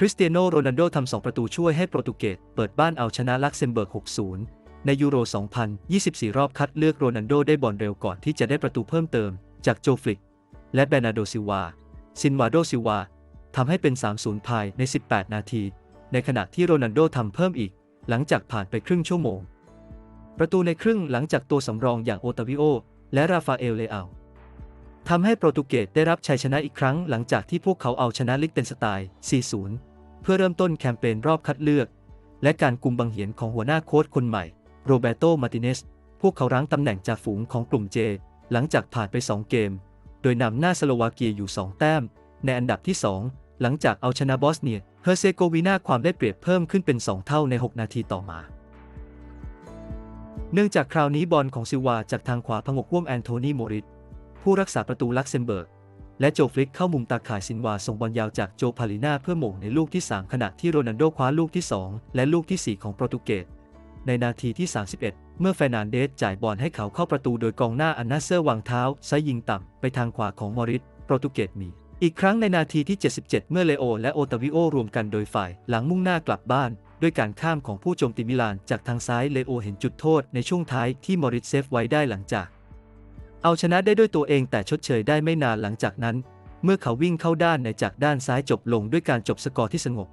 คริสเตียโนโรนัลโดทำ2ประตูช่วยให้โปรตุเกสเปิดบ้านเอาชนะลักเซมเบิร์ก 6-0 ในยูโร 2024 รอบคัดเลือกโรนัลโดได้บอลเร็วก่อนที่จะได้ประตูเพิ่มเติม จากโจฟลิก และเบรนาโดซิวา ซินวาโดซิวาทำให้เป็น 3-0 ภายใน 18 นาที ในขณะที่โรนัลโดทำเพิ่มอีก หลังจากผ่านไปครึ่งชั่วโมง ประตูในครึ่งหลังจากตัวสำรองอย่างโอตาวิโอและราฟาเอลเลอา ทำให้โปรตุเกสได้รับชัยชนะอีกครั้งหลังจากที่พวกเขาเอาชนะลิกเตนสไตน์4-0 เพื่อเริ่มต้นแคมเปญรอบคัดเลือก และการกุมบังเหียนของหัวหน้าโค้ชคนใหม่ โรเบโต มาติเนส พวกเขารั้งตำแหน่งจากฝูงของกลุ่มเจ หลังจากผ่านไป 2 เกม โดยนำหน้าสโลวาเกียอยู่ 2 แต้ม ในอันดับที่ 2 หลังจากเอาชนะบอสเนีย เฮอร์เซโกวีนาความได้เปรียบเพิ่มขึ้นเป็น 2 เท่าใน 6 นาทีต่อมาเนื่องจากคราวนี้บอลของซิวาจากทางขวาพงกว่วมแอนโทนีโมริต ผู้รักษาประตูลักเซมเบิร์ก และโจฟลิกเข้ามุมตาข่ายซินวาส่งบอลยาวจากโจพาลิน่าเพื่อหม่งในลูกที่ 3 ขณะที่โรนัลโดคว้าลูกที่ 2 และลูกทีสี่ 4 ของโปรตุเกสในนาทีที่ 31 เมื่อเฟร์นันเดสจ่ายบอลให้เขาเข้าประตูโดยกองหน้าอันนาเซอร์วางเท้าซ้ายยิงต่ำไปทางขวาของมอริสโปรตุเกสมี อีกครั้งในนาทีที่ 77 เมื่อเลโอ และโอตาวิโอรวมกันโดยฝ่ายหลังมุ่งหน้ากลับบ้าน ด้วยการข้ามของผู้โจมตีมิลานจากทางซ้ายเลโอเห็นจุดโทษในช่วงท้ายที่มอริสเซฟไว้ได้หลังจาก เอาชนะได้ด้วยตัวเองแต่ชดเชยได้ไม่นานหลังจากนั้น เมื่อเขาวิ่งเข้าด้านในจากด้านซ้ายจบลงด้วยการจบสกอร์ที่สงบ